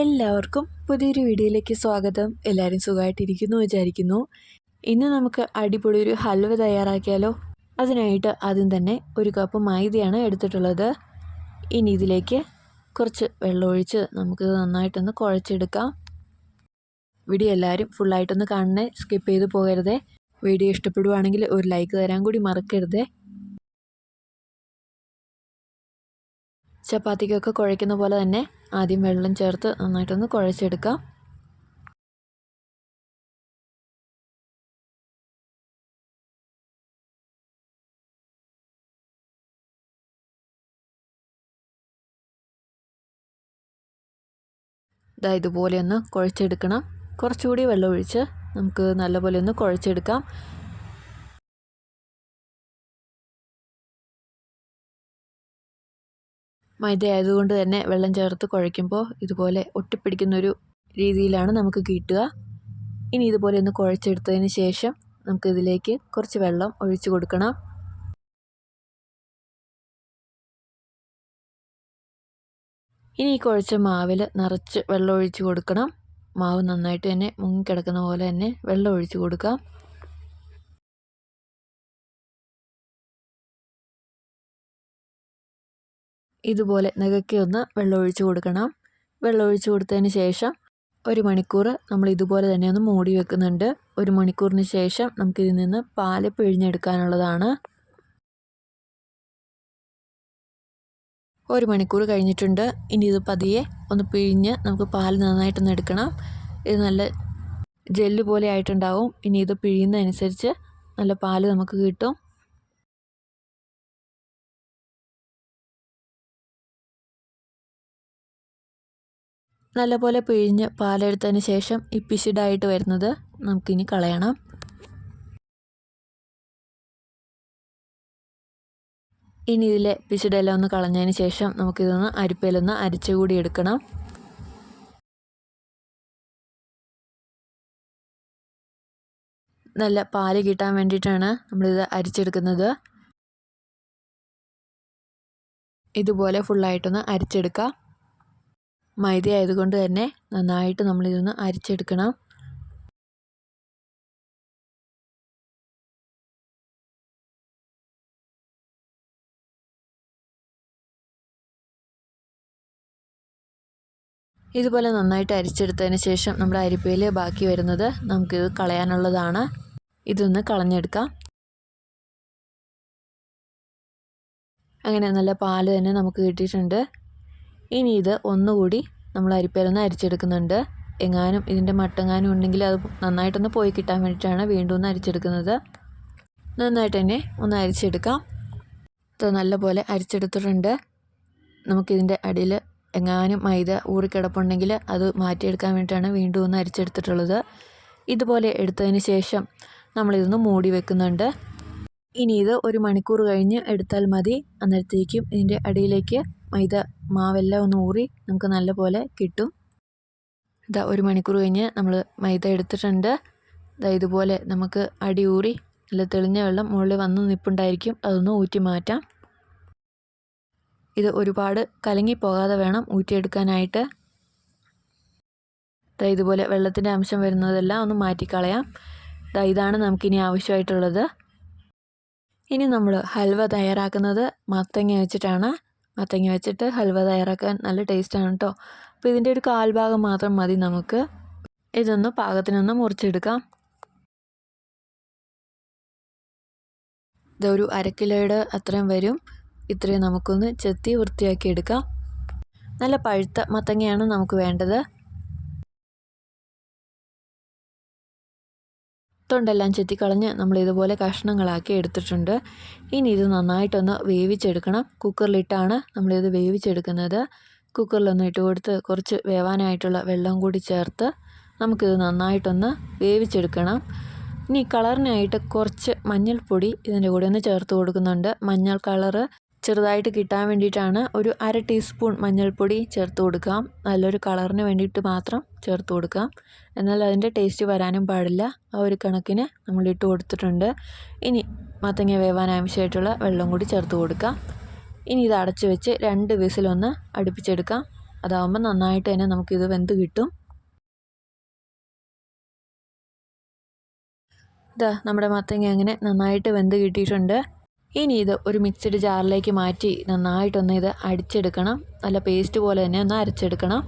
എല്ലാവർക്കും പുതിയൊരു വീഡിയോയിലേക്ക് സ്വാഗതം. എല്ലാവരും സുഖമായിട്ടിരിക്കുന്നു വിചാരിക്കുന്നു. ഇന്ന് നമുക്ക് അടിപൊളി ഒരു ഹൽവ തയ്യാറാക്കിയാലോ? അതിനായിട്ട് ആദ്യം തന്നെ ഒരു കപ്പ് മൈദയാണ് എടുത്തിട്ടുള്ളത്. ഇനി ഇതിലേക്ക് കുറച്ച് വെള്ളം ഒഴിച്ച് നമുക്ക് നന്നായിട്ടൊന്ന് കുഴച്ചെടുക്കാം. വീഡിയോ എല്ലാവരും ഫുള്ളായിട്ടൊന്ന് കാണണേ. സ്കിപ്പ് ചെയ്ത് പോകരുതേ. വീഡിയോ ഇഷ്ടപ്പെടുവാണെങ്കിൽ ഒരു ലൈക്ക് തരാൻ കൂടി മറക്കരുതേ. ചപ്പാത്തിക്കൊക്കെ കുഴയ്ക്കുന്ന പോലെ തന്നെ ആദ്യം വെള്ളം ചേർത്ത് നന്നായിട്ടൊന്ന് കുഴച്ചെടുക്കാം. ഇതാ ഇതുപോലെ ഒന്ന് കുഴച്ചെടുക്കണം. കുറച്ചുകൂടി വെള്ളം ഒഴിച്ച് നമുക്ക് നല്ലപോലെ ഒന്ന് കുഴച്ചെടുക്കാം. മൈദ ആയതുകൊണ്ട് തന്നെ വെള്ളം ചേർത്ത് കുഴയ്ക്കുമ്പോൾ ഇതുപോലെ ഒട്ടിപ്പിടിക്കുന്നൊരു രീതിയിലാണ് നമുക്ക് കിട്ടുക. ഇനി ഇതുപോലെ ഒന്ന് കുഴച്ചെടുത്തതിന് ശേഷം നമുക്കിതിലേക്ക് കുറച്ച് വെള്ളം ഒഴിച്ചു കൊടുക്കണം. ഇനി ഈ കുഴച്ച മാവിൽ നിറച്ച് വെള്ളം ഒഴിച്ച് കൊടുക്കണം. മാവ് നന്നായിട്ട് തന്നെ മുങ്ങിക്കിടക്കുന്ന പോലെ തന്നെ വെള്ളം ഒഴിച്ച് കൊടുക്കാം. ഇതുപോലെ നികക്കി ഒന്ന് വെള്ളമൊഴിച്ച് കൊടുക്കണം. വെള്ളമൊഴിച്ച് കൊടുത്തതിന് ശേഷം ഒരു മണിക്കൂർ നമ്മൾ ഇതുപോലെ തന്നെ ഒന്ന് മൂടി വെക്കുന്നുണ്ട്. ഒരു മണിക്കൂറിന് ശേഷം നമുക്കിതിൽ നിന്ന് പാൽ പിഴിഞ്ഞെടുക്കാനുള്ളതാണ്. ഒരു മണിക്കൂർ കഴിഞ്ഞിട്ടുണ്ട്. ഇനി ഇത് പതിയെ ഒന്ന് പിഴിഞ്ഞ് നമുക്ക് പാൽ നന്നായിട്ടൊന്ന് എടുക്കണം. ഇത് നല്ല ജെല്ല് പോലെ ആയിട്ടുണ്ടാവും. ഇനി ഇത് പിഴിയുന്നതനുസരിച്ച് നല്ല പാൽ നമുക്ക് കിട്ടും. നല്ലപോലെ പിഴിഞ്ഞ് പാലെടുത്തതിന് ശേഷം ഈ പിശിഡായിട്ട് വരുന്നത് നമുക്കിനി കളയണം. ഇനി ഇതിലെ പിശിഡെല്ലാം ഒന്ന് കളഞ്ഞതിന് ശേഷം നമുക്കിതൊന്ന് അരിപ്പയിലൊന്ന് അരിച്ചുകൂടി എടുക്കണം. നല്ല പാൽ കിട്ടാൻ വേണ്ടിയിട്ടാണ് നമ്മളിത് അരിച്ചെടുക്കുന്നത്. ഇതുപോലെ ഫുള്ളായിട്ടൊന്ന് അരിച്ചെടുക്കാം. മൈദ ആയതുകൊണ്ട് തന്നെ നന്നായിട്ട് നമ്മളിതൊന്ന് അരിച്ചെടുക്കണം. ഇതുപോലെ നന്നായിട്ട് അരിച്ചെടുത്തതിന് ശേഷം നമ്മുടെ അരിപ്പയിൽ ബാക്കി വരുന്നത് നമുക്കിത് കളയാനുള്ളതാണ്. ഇതൊന്ന് കളഞ്ഞെടുക്കാം. അങ്ങനെ നല്ല പാൽ തന്നെ നമുക്ക് കിട്ടിയിട്ടുണ്ട്. ഇനി ഇത് ഒന്നുകൂടി നമ്മൾ അരിപ്പയിലൊന്ന് അരിച്ചെടുക്കുന്നുണ്ട്. എങ്ങാനും ഇതിന്റെ മട്ടെങ്ങാനും ഉണ്ടെങ്കിൽ അത് നന്നായിട്ടൊന്ന് പോയി കിട്ടാൻ വേണ്ടിയിട്ടാണ് വീണ്ടും ഒന്ന് അരിച്ചെടുക്കുന്നത്. നന്നായിട്ട് തന്നെ ഒന്ന് അരിച്ചെടുക്കാം. ഇത് നല്ലപോലെ അരിച്ചെടുത്തിട്ടുണ്ട്. നമുക്കിതിന്റെ അടിയിൽ എങ്ങാനും മൈദ ഊറിക്കിടപ്പുണ്ടെങ്കിൽ അത് മാറ്റിയെടുക്കാൻ വേണ്ടിയിട്ടാണ് വീണ്ടും ഒന്ന് അരിച്ചെടുത്തിട്ടുള്ളത്. ഇതുപോലെ എടുത്തതിന് ശേഷം നമ്മളിതൊന്ന് മൂടി വെക്കുന്നുണ്ട്. ഇനി ഇത് ഒരു മണിക്കൂർ കഴിഞ്ഞ് എടുത്താൽ മതി. അന്നേരത്തേക്കും ഇതിന്റെ അടിയിലേക്ക് മൈദ മാവെല്ലാം ഒന്ന് ഊറി നമുക്ക് നല്ലപോലെ കിട്ടും. ഇതാ ഒരു മണിക്കൂർ കഴിഞ്ഞ് നമ്മൾ മൈദ എടുത്തിട്ടുണ്ട്. ഇതാ ഇതുപോലെ നമുക്ക് അടി ഊറി നല്ല തെളിഞ്ഞ വെള്ളം മുകളിൽ വന്ന് നിൽപ്പുണ്ടായിരിക്കും അതൊന്ന് ഊറ്റി മാറ്റാം. ഇത് ഒരുപാട് കലങ്ങി പോകാതെ വേണം ഊറ്റിയെടുക്കാനായിട്ട്. ദാ ഇതുപോലെ വെള്ളത്തിന്റെ അംശം വരുന്നതെല്ലാം ഒന്ന് മാറ്റിക്കളയാം. ദാ ഇതാണ് നമുക്കിനി ആവശ്യമായിട്ടുള്ളത്. ഇനി നമ്മൾ ഹൽവ തയ്യാറാക്കുന്നത് മത്തങ്ങ വെച്ചിട്ടാണ്. മത്തങ്ങ വെച്ചിട്ട് ഹൽവ തയ്യാറാക്കാൻ നല്ല ടേസ്റ്റാണ് കേട്ടോ അപ്പോൾ ഇതിന്റെ ഒരു കാൽഭാഗം മാത്രം മതി നമുക്ക്. ഇതൊന്ന് പാകത്തിനൊന്ന് മുറിച്ചെടുക്കാം. ഇതൊരു അരക്കിലോയുടെ അത്രയും വരും. ഇത്രയും നമുക്കൊന്ന് ചെത്തി വൃത്തിയാക്കി എടുക്കാം നല്ല പഴുത്ത മത്തങ്ങയാണ് നമുക്ക് വേണ്ടത്. തൊണ്ടെല്ലാം ചെത്തിക്കളഞ്ഞ് നമ്മൾ ഇതുപോലെ കഷ്ണങ്ങളാക്കി എടുത്തിട്ടുണ്ട്. ഇനി ഇത് നന്നായിട്ടൊന്ന് വേവിച്ചെടുക്കണം. കുക്കറിലിട്ടാണ് നമ്മളിത് വേവിച്ചെടുക്കുന്നത്. കുക്കറിലൊന്ന് ഇട്ട് കൊടുത്ത് കുറച്ച് വേവാനായിട്ടുള്ള വെള്ളം കൂടി ചേർത്ത് നമുക്കിത് നന്നായിട്ടൊന്ന് വേവിച്ചെടുക്കണം. ഇനി കളറിനായിട്ട് കുറച്ച് മഞ്ഞൾപ്പൊടി ഇതിന്റെ കൂടെ ഒന്ന് ചേർത്ത് കൊടുക്കുന്നുണ്ട്. മഞ്ഞൾ കളറ് ചെറുതായിട്ട് കിട്ടാൻ വേണ്ടിയിട്ടാണ് ഒരു അര ടീസ്പൂൺ മഞ്ഞൾപ്പൊടി ചേർത്ത് കൊടുക്കാം നല്ലൊരു കളറിന് വേണ്ടിയിട്ട് മാത്രം ചേർത്ത് കൊടുക്കാം എന്നാൽ അതിന്റെ ടേസ്റ്റ് വരാനും പാടില്ല. ആ ഒരു കണക്കിന് നമ്മൾ ഇട്ട് കൊടുത്തിട്ടുണ്ട്. ഇനി മത്തങ്ങ വേവാൻ ആവശ്യമായിട്ടുള്ള വെള്ളം കൂടി ചേർത്ത് കൊടുക്കാം ഇനി ഇത് അടച്ചു വെച്ച് രണ്ട് വിസിലൊന്ന് അടുപ്പിച്ചെടുക്കാം അതാവുമ്പോൾ നന്നായിട്ട് തന്നെ നമുക്കിത് വെന്ത് കിട്ടും. ഇതാ നമ്മുടെ മത്തങ്ങ അങ്ങനെ നന്നായിട്ട് വെന്ത് കിട്ടിയിട്ടുണ്ട്. ഇനി ഇത് ഒരു മിക്സഡ് ജാറിലേക്ക് മാറ്റി നന്നായിട്ടൊന്ന് ഇത് അടിച്ചെടുക്കണം. നല്ല പേസ്റ്റ് പോലെ തന്നെ ഒന്ന് അരച്ചെടുക്കണം.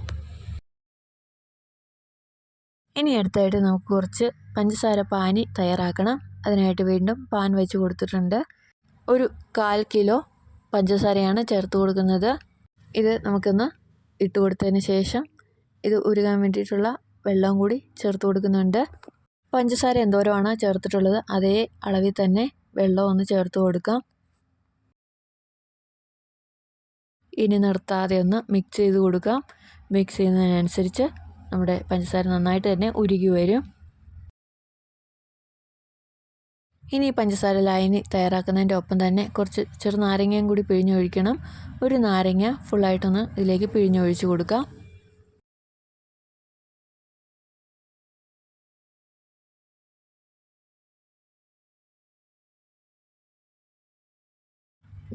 ഇനി അടുത്തായിട്ട് നമുക്ക് കുറച്ച് പഞ്ചസാര പാനി തയ്യാറാക്കണം. അതിനായിട്ട് വീണ്ടും പാൻ വെച്ച് കൊടുത്തിട്ടുണ്ട്. ഒരു കാൽ കിലോ പഞ്ചസാരയാണ് ചേർത്ത് കൊടുക്കുന്നത്. ഇത് നമുക്കൊന്ന് ഇട്ട് കൊടുത്തതിന് ശേഷം ഇത് ഉരുകാൻ വേണ്ടിയിട്ടുള്ള വെള്ളം കൂടി ചേർത്ത് കൊടുക്കുന്നുണ്ട്. പഞ്ചസാര എന്തോരമാണ് ചേർത്തിട്ടുള്ളത് അതേ അളവിൽ തന്നെ വെള്ളം ഒന്ന് ചേർത്ത് കൊടുക്കാം. ഇനി നിർത്താതെ ഒന്ന് മിക്സ് ചെയ്ത് കൊടുക്കാം. മിക്സ് ചെയ്യുന്നതിനനുസരിച്ച് നമ്മുടെ പഞ്ചസാര നന്നായിട്ട് തന്നെ ഉരുകി വരും. ഇനി പഞ്ചസാര ലായനി തയ്യാറാക്കുന്നതിന്റെ ഒപ്പം തന്നെ കുറച്ച് ചെറു നാരങ്ങയും കൂടി പിഴിഞ്ഞൊഴിക്കണം. ഒരു നാരങ്ങ ഫുള്ളായിട്ടൊന്ന് ഇതിലേക്ക് പിഴിഞ്ഞൊഴിച്ച് കൊടുക്കാം.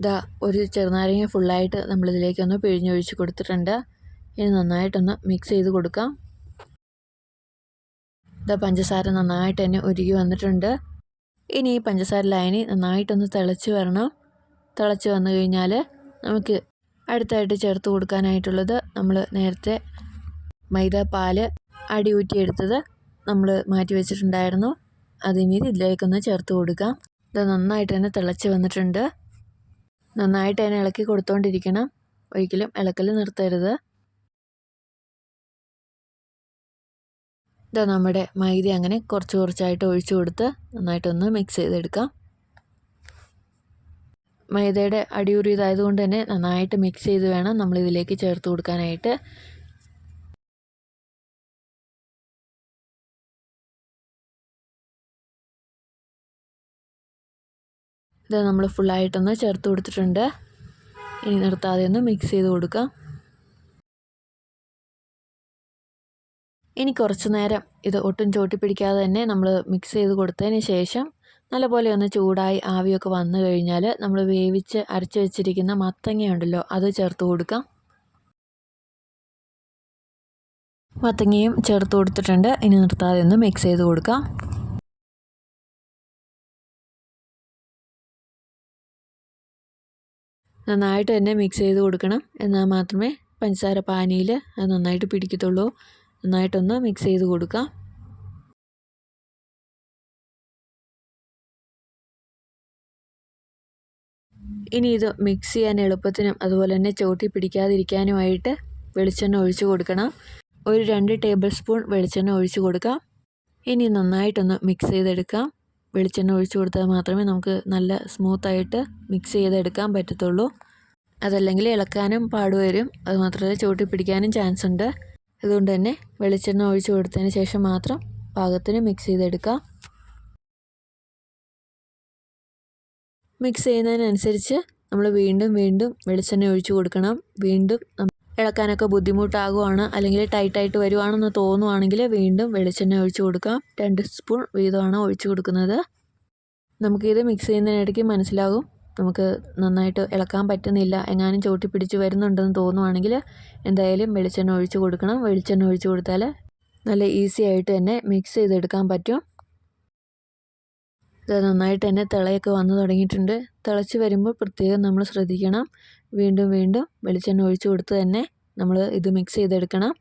ഇതാ ഒരു ചെറുനാരങ്ങ ഫുള്ളായിട്ട് നമ്മളിതിലേക്കൊന്ന് പിഴിഞ്ഞൊഴിച്ച് കൊടുത്തിട്ടുണ്ട്. ഇനി നന്നായിട്ടൊന്ന് മിക്സ് ചെയ്ത് കൊടുക്കാം. ഇതാ പഞ്ചസാര നന്നായിട്ട് തന്നെ ഉരുകി വന്നിട്ടുണ്ട്. ഇനി ഈ പഞ്ചസാര ലൈനി നന്നായിട്ടൊന്ന് തിളച്ച് വരണം. തിളച്ച് വന്നു കഴിഞ്ഞാൽ നമുക്ക് അടുത്തായിട്ട് ചേർത്ത് കൊടുക്കാനായിട്ടുള്ളത് നമ്മൾ നേരത്തെ മൈദ പാൽ അടി ഊറ്റിയെടുത്തത് നമ്മൾ മാറ്റി വെച്ചിട്ടുണ്ടായിരുന്നു. അതിനി ഇതിലേക്കൊന്ന് ചേർത്ത് കൊടുക്കാം. ഇത് നന്നായിട്ട് തന്നെ തിളച്ച് വന്നിട്ടുണ്ട്. നന്നായിട്ട് അതിനെ ഇളക്കി കൊടുത്തുകൊണ്ടിരിക്കണം ഒരിക്കലും ഇളക്കൽ നിർത്തരുത്. ഇതാ നമ്മുടെ മൈദ അങ്ങനെ കുറച്ച് കുറച്ചായിട്ട് ഒഴിച്ചു കൊടുത്ത് നന്നായിട്ടൊന്ന് മിക്സ് ചെയ്തെടുക്കാം. മൈദയുടെ അടിയുറിയതായതുകൊണ്ട് തന്നെ നന്നായിട്ട് മിക്സ് ചെയ്ത് വേണം നമ്മളിതിലേക്ക് ചേർത്ത് കൊടുക്കാനായിട്ട്. ഇത് നമ്മൾ ഫുള്ളായിട്ടൊന്ന് ചേർത്ത് കൊടുത്തിട്ടുണ്ട്. ഇനി നിർത്താതെ ഒന്ന് മിക്സ് ചെയ്ത് കൊടുക്കാം. ഇനി കുറച്ച് നേരം ഇത് ഒട്ടും ചോട്ടി പിടിക്കാതെ തന്നെ നമ്മൾ മിക്സ് ചെയ്ത് കൊടുത്തതിന് ശേഷം നല്ലപോലെ ഒന്ന് ചൂടായി ആവിയൊക്കെ വന്നു കഴിഞ്ഞാൽ നമ്മൾ വേവിച്ച് അരച്ച് വെച്ചിരിക്കുന്ന മത്തങ്ങ ഉണ്ടല്ലോ അത് ചേർത്ത് കൊടുക്കാം. മത്തങ്ങയും ചേർത്ത് കൊടുത്തിട്ടുണ്ട്. ഇനി നിർത്താതെ ഒന്ന് മിക്സ് ചെയ്ത് കൊടുക്കാം. നന്നായിട്ട് തന്നെ മിക്സ് ചെയ്ത് കൊടുക്കണം. എന്നാൽ മാത്രമേ പഞ്ചസാര പാനിയിൽ അത് നന്നായിട്ട് പിടിക്കത്തുള്ളൂ. നന്നായിട്ടൊന്ന് മിക്സ് ചെയ്ത് കൊടുക്കാം. ഇനി ഇത് മിക്സ് ചെയ്യാൻ എളുപ്പത്തിനും അതുപോലെ തന്നെ ചോട്ടി പിടിക്കാതിരിക്കാനുമായിട്ട് വെളിച്ചെണ്ണ ഒഴിച്ചു കൊടുക്കണം. ഒരു രണ്ട് ടേബിൾ സ്പൂൺ വെളിച്ചെണ്ണ ഒഴിച്ചു കൊടുക്കാം. ഇനി നന്നായിട്ടൊന്ന് മിക്സ് ചെയ്തെടുക്കാം. വെളിച്ചെണ്ണ ഒഴിച്ചു കൊടുത്താൽ മാത്രമേ നമുക്ക് നല്ല സ്മൂത്തായിട്ട് മിക്സ് ചെയ്തെടുക്കാൻ പറ്റത്തുള്ളൂ. അതല്ലെങ്കിൽ ഇളക്കാനും പാടുവരും. അതുമാത്രമല്ല ചോട്ടി പിടിക്കാനും ചാൻസ് ഉണ്ട്. അതുകൊണ്ട് തന്നെ വെളിച്ചെണ്ണ ഒഴിച്ച് കൊടുത്തതിന് ശേഷം മാത്രം പാകത്തിന് മിക്സ് ചെയ്തെടുക്കാം. മിക്സ് ചെയ്യുന്നതിനനുസരിച്ച് നമ്മൾ വീണ്ടും വീണ്ടും വെളിച്ചെണ്ണ ഒഴിച്ച് കൊടുക്കണം. വീണ്ടും ഇളക്കാനൊക്കെ ബുദ്ധിമുട്ടാകുവാണ് അല്ലെങ്കിൽ ടൈറ്റായിട്ട് വരുവാണെന്ന് തോന്നുവാണെങ്കിൽ വീണ്ടും വെളിച്ചെണ്ണ ഒഴിച്ച് കൊടുക്കാം രണ്ട് സ്പൂൺ വീതമാണ് ഒഴിച്ച് കൊടുക്കുന്നത്. നമുക്കിത് മിക്സ് ചെയ്യുന്നതിനിടയ്ക്ക് മനസ്സിലാകും നമുക്ക് നന്നായിട്ട് ഇളക്കാൻ പറ്റുന്നില്ല. എങ്ങാനും ചോട്ടി പിടിച്ച് വരുന്നുണ്ടെന്ന് തോന്നുവാണെങ്കിൽ എന്തായാലും വെളിച്ചെണ്ണ ഒഴിച്ച് കൊടുക്കണം. വെളിച്ചെണ്ണ ഒഴിച്ച് കൊടുത്താൽ നല്ല ഈസി ആയിട്ട് തന്നെ മിക്സ് ചെയ്തെടുക്കാൻ പറ്റും. ഇത് നന്നായിട്ട് തന്നെ തിളയൊക്കെ വന്നു തുടങ്ങിയിട്ടുണ്ട്. തിളച്ച് വരുമ്പോൾ പ്രത്യേകം നമ്മൾ ശ്രദ്ധിക്കണം. വീണ്ടും വീണ്ടും വെളിച്ചെണ്ണ ഒഴിച്ചു കൊടുത്ത് തന്നെ നമ്മൾ ഇത് മിക്സ് ചെയ്തെടുക്കണം.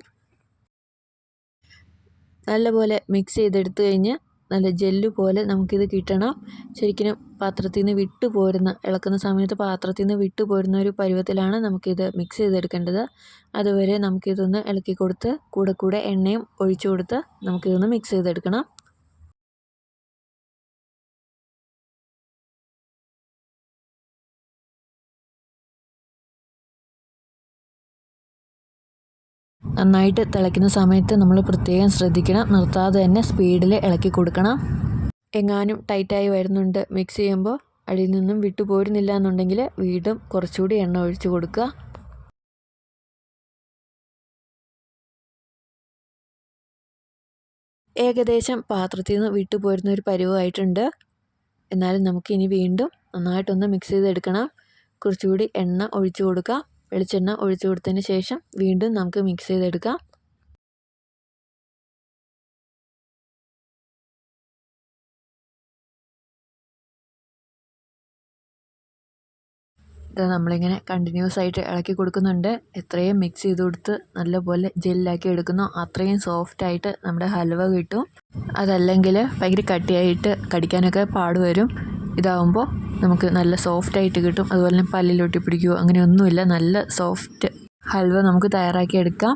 നല്ലപോലെ മിക്സ് ചെയ്തെടുത്ത് കഴിഞ്ഞ് നല്ല ജെല്ല് പോലെ നമുക്കിത് കിട്ടണം. ശരിക്കും പാത്രത്തിൽ നിന്ന് വിട്ടു പോരുന്ന ഇളക്കുന്ന സമയത്ത് പാത്രത്തിൽ നിന്ന് വിട്ടു പോരുന്ന ഒരു പരുവത്തിലാണ് നമുക്കിത് മിക്സ് ചെയ്തെടുക്കേണ്ടത്. അതുവരെ നമുക്കിതൊന്ന് ഇളക്കി കൊടുത്ത് കൂടെ കൂടെ എണ്ണയും ഒഴിച്ചു കൊടുത്ത് നമുക്കിതൊന്ന് മിക്സ് ചെയ്തെടുക്കണം. നന്നായിട്ട് തിളയ്ക്കുന്ന സമയത്ത് നമ്മൾ പ്രത്യേകം ശ്രദ്ധിക്കണം. നിർത്താതെ തന്നെ സ്പീഡിൽ ഇളക്കി കൊടുക്കണം. എങ്ങാനും ടൈറ്റായി വരുന്നുണ്ട്. മിക്സ് ചെയ്യുമ്പോൾ അടിയിൽ നിന്നും വിട്ടുപോരുന്നില്ല എന്നുണ്ടെങ്കിൽ വീണ്ടും കുറച്ചുകൂടി എണ്ണ ഒഴിച്ച് കൊടുക്കുക. ഏകദേശം പാത്രത്തിൽ നിന്ന് വിട്ടുപോരുന്ന ഒരു പരുവമായിട്ടുണ്ട് എന്നാലും നമുക്കിനി വീണ്ടും നന്നായിട്ടൊന്ന് മിക്സ് ചെയ്തെടുക്കണം. കുറച്ചുകൂടി എണ്ണ ഒഴിച്ചു കൊടുക്കാം. വെളിച്ചെണ്ണ ഒഴിച്ചു കൊടുത്തതിന് ശേഷം വീണ്ടും നമുക്ക് മിക്സ് ചെയ്തെടുക്കാം. ഇത് നമ്മളിങ്ങനെ കണ്ടിന്യൂസ് ആയിട്ട് ഇളക്കി കൊടുക്കുന്നുണ്ട്. എത്രയും മിക്സ് ചെയ്ത് കൊടുത്ത് നല്ലപോലെ ജെല്ലാക്കി എടുക്കുന്നോ. അത്രയും സോഫ്റ്റ് ആയിട്ട് നമ്മുടെ ഹൽവ കിട്ടും. അതല്ലെങ്കിൽ ഭയങ്കര കട്ടിയായിട്ട് കടിക്കാനൊക്കെ പാടുവരും. ഇതാവുമ്പോൾ നമുക്ക് നല്ല സോഫ്റ്റ് ആയിട്ട് കിട്ടും. അതുപോലെ തന്നെ പല്ലിൽ ഒട്ടിപ്പിടിക്കുകയോ അങ്ങനെയൊന്നുമില്ല. നല്ല സോഫ്റ്റ് ഹൽവ നമുക്ക് തയ്യാറാക്കി എടുക്കാം.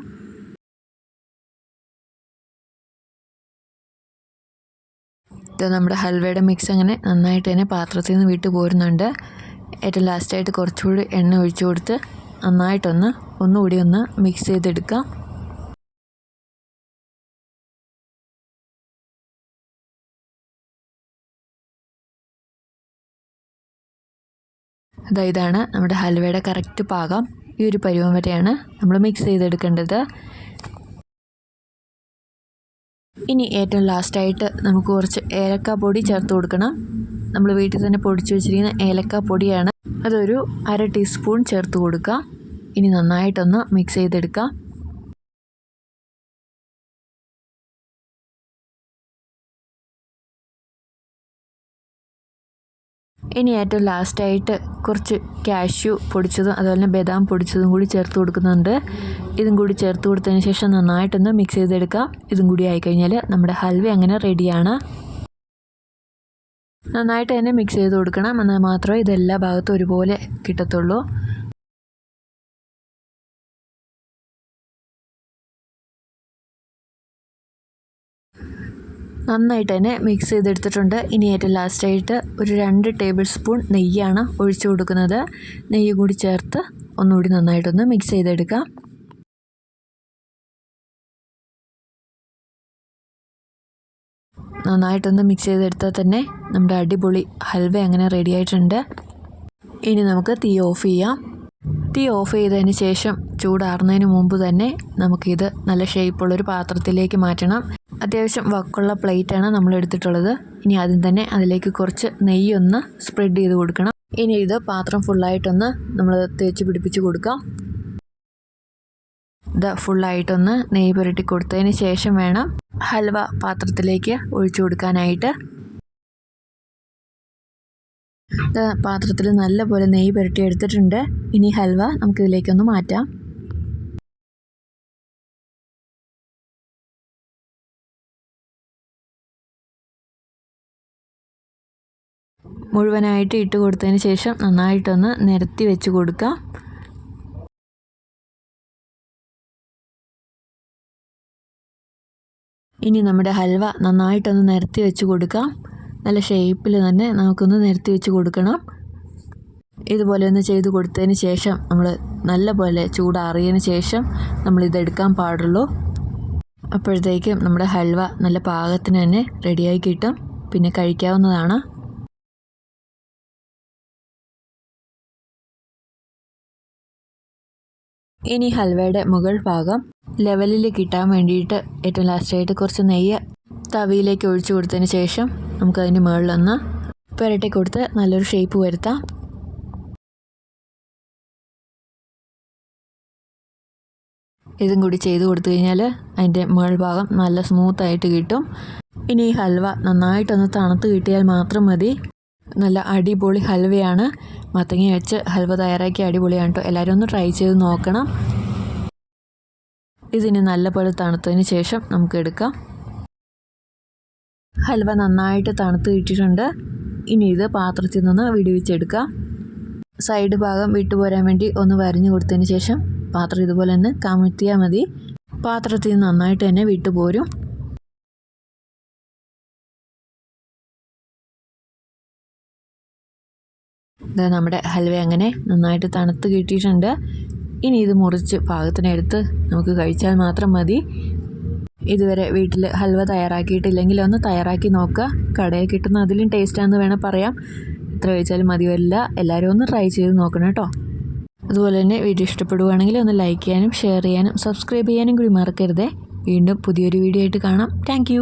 നമ്മുടെ ഹൽവയുടെ മിക്സ് അങ്ങനെ നന്നായിട്ട് തന്നെ പാത്രത്തിൽ നിന്ന് വിട്ടു പോരുന്നുണ്ട്. ഏറ്റവും ലാസ്റ്റായിട്ട് കുറച്ചുകൂടി എണ്ണ ഒഴിച്ചു കൊടുത്ത് നന്നായിട്ടൊന്ന് ഒന്നുകൂടി ഒന്ന് മിക്സ് ചെയ്തെടുക്കാം. അതാ ഇതാണ് നമ്മുടെ ഹൽവയുടെ കറക്റ്റ് പാകം. ഈ ഒരു പരുവം വരെയാണ് നമ്മൾ മിക്സ് ചെയ്തെടുക്കേണ്ടത്. ഇനി ഏറ്റവും ലാസ്റ്റായിട്ട് നമുക്ക് കുറച്ച് ഏലക്ക പൊടി ചേർത്ത് കൊടുക്കണം. നമ്മൾ വീട്ടിൽ തന്നെ പൊടിച്ച് വെച്ചിരിക്കുന്ന ഏലക്ക പൊടിയാണ്. അതൊരു അര ടീസ്പൂൺ ചേർത്ത് കൊടുക്കുക. ഇനി നന്നായിട്ടൊന്ന് മിക്സ് ചെയ്തെടുക്കാം. ഇനി ഏറ്റവും ലാസ്റ്റായിട്ട് കുറച്ച് കാഷ്യൂ പൊടിച്ചതും അതുപോലെ തന്നെ ബദാം പൊടിച്ചതും കൂടി ചേർത്ത് കൊടുക്കുന്നുണ്ട്. ഇതും കൂടി ചേർത്ത് കൊടുത്തതിന് ശേഷം നന്നായിട്ടൊന്ന് മിക്സ് ചെയ്തെടുക്കാം. ഇതും കൂടി ആയിക്കഴിഞ്ഞാൽ നമ്മുടെ ഹൽവ അങ്ങനെ റെഡിയാണ്. നന്നായിട്ട് തന്നെ മിക്സ് ചെയ്ത് കൊടുക്കണം. എന്നാൽ മാത്രമേ ഇതെല്ലാ ഭാഗത്തും ഒരുപോലെ കിട്ടത്തുള്ളൂ. നന്നായിട്ട് തന്നെ മിക്സ് ചെയ്തെടുത്തിട്ടുണ്ട്. ഇനി ഏറ്റവും ലാസ്റ്റായിട്ട് ഒരു രണ്ട് ടേബിൾ സ്പൂൺ നെയ്യാണ് ഒഴിച്ചു കൊടുക്കുന്നത്. നെയ്യ് കൂടി ചേർത്ത് ഒന്നുകൂടി നന്നായിട്ടൊന്ന് മിക്സ് ചെയ്തെടുക്കാം. നന്നായിട്ടൊന്ന് മിക്സ് ചെയ്തെടുത്താൽ തന്നെ നമ്മുടെ അടിപൊളി ഹൽവ അങ്ങനെ റെഡി ആയിട്ടുണ്ട്. ഇനി നമുക്ക് തീ ഓഫ് ചെയ്യാം. തീ ഓഫ് ചെയ്തതിന് ശേഷം ചൂടാറുന്നതിന് മുമ്പ് തന്നെ നമുക്കിത് നല്ല ഷേപ്പുള്ളൊരു പാത്രത്തിലേക്ക് മാറ്റണം. അത്യാവശ്യം വക്കുള്ള പ്ലേറ്റാണ് നമ്മൾ എടുത്തിട്ടുള്ളത്. ഇനി ആദ്യം തന്നെ അതിലേക്ക് കുറച്ച് നെയ്യൊന്ന് സ്പ്രെഡ് ചെയ്ത് കൊടുക്കണം. ഇനി ഇത് പാത്രം ഫുള്ളായിട്ടൊന്ന് നമ്മൾ തേച്ച് പിടിപ്പിച്ച് കൊടുക്കാം. ഇത് ഫുള്ളായിട്ടൊന്ന് നെയ്യ് പുരട്ടി കൊടുത്തതിന് ശേഷം വേണം ഹൽവ പാത്രത്തിലേക്ക് ഒഴിച്ചു കൊടുക്കാനായിട്ട്. പാത്രത്തിൽ നല്ലപോലെ നെയ്യ് പുരട്ടി എടുത്തിട്ടുണ്ട്. ഇനി ഹൽവ നമുക്കിതിലേക്കൊന്ന് മാറ്റാം. മുഴുവനായിട്ട് ഇട്ട് കൊടുത്തതിന് ശേഷം നന്നായിട്ടൊന്ന് നിരത്തി വെച്ച് കൊടുക്കാം. ഇനി നമ്മുടെ ഹൽവ നന്നായിട്ടൊന്ന് നിരത്തി വെച്ച് കൊടുക്കാം. നല്ല ഷേപ്പിൽ തന്നെ നമുക്കൊന്ന് നിരത്തി വെച്ച് കൊടുക്കണം. ഇതുപോലെ ഒന്ന് ചെയ്ത് കൊടുത്തതിന് ശേഷം നമ്മൾ നല്ല പോലെ ചൂടാറിയതിന് ശേഷം നമ്മൾ ഇതെടുക്കാൻ പാടുള്ളൂ. അപ്പോഴത്തേക്കും നമ്മുടെ ഹൽവ നല്ല പാകത്തിന് തന്നെ റെഡിയായി കിട്ടും. പിന്നെ കഴിക്കാവുന്നതാണ്. ഇനി ഹൽവയുടെ മുകൾ ഭാഗം ലെവലിൽ കിട്ടാൻ വേണ്ടിയിട്ട് ഏറ്റവും ലാസ്റ്റായിട്ട് കുറച്ച് നെയ്യ് തവിയിലേക്ക് ഒഴിച്ചു കൊടുത്തതിന് ശേഷം നമുക്കതിന്റെ മുകളിലൊന്ന് പുരട്ടി കൊടുത്ത് നല്ലൊരു ഷേപ്പ് വരുത്താം. ഇതും കൂടി ചെയ്ത് കൊടുത്തു കഴിഞ്ഞാൽ അതിന്റെ മുകൾ ഭാഗം നല്ല സ്മൂത്തായിട്ട് കിട്ടും. ഇനി ഈ ഹൽവ നന്നായിട്ടൊന്ന് തണുത്ത് കിട്ടിയാൽ മാത്രം മതി. നല്ല അടിപൊളി ഹൽവയാണ്. മത്തങ്ങ വെച്ച് ഹൽവ തയ്യാറാക്കി അടിപൊളിയാണ് കേട്ടോ എല്ലാവരും ഒന്ന് ട്രൈ ചെയ്ത് നോക്കണം. ഇതിന് നല്ലപോലെ തണുത്തതിന് ശേഷം നമുക്ക് എടുക്കാം. ഹൽവ നന്നായിട്ട് തണുത്ത് കിട്ടിയിട്ടുണ്ട്. ഇനി ഇത് പാത്രത്തിൽ നിന്ന് വിടുവിച്ചെടുക്കാം സൈഡ് ഭാഗം വിട്ടുപോരാൻ വേണ്ടി ഒന്ന് വരഞ്ഞു കൊടുത്തതിന് ശേഷം പാത്രം ഇതുപോലെ തന്നെ കമഴ്ത്തിയാൽ മതി. പാത്രത്തിൽ നന്നായിട്ട് തന്നെ വിട്ടുപോരും നമ്മുടെ ഹൽവ അങ്ങനെ നന്നായിട്ട് തണുത്ത് കിട്ടിയിട്ടുണ്ട്. ഇനി ഇത് മുറിച്ച് പാകത്തിനെടുത്ത് നമുക്ക് കഴിച്ചാൽ മാത്രം മതി. ഇതുവരെ വീട്ടിൽ ഹൽവ തയ്യാറാക്കിയിട്ടില്ലെങ്കിൽ ഒന്ന് തയ്യാറാക്കി നോക്കുക. കടയിൽ കിട്ടുന്ന അതിലും ടേസ്റ്റാണെന്ന് വേണം പറയാം. എത്ര കഴിച്ചാലും മതി വരില്ല എല്ലാവരും ഒന്ന് ട്രൈ ചെയ്ത് നോക്കണം കേട്ടോ. അതുപോലെ തന്നെ വീഡിയോ ഇഷ്ടപ്പെടുകയാണെങ്കിൽ ഒന്ന് ലൈക്ക് ചെയ്യാനും ഷെയർ ചെയ്യാനും സബ്സ്ക്രൈബ് ചെയ്യാനും കൂടി മറക്കരുതേ. വീണ്ടും പുതിയൊരു വീഡിയോ ആയിട്ട് കാണാം. താങ്ക്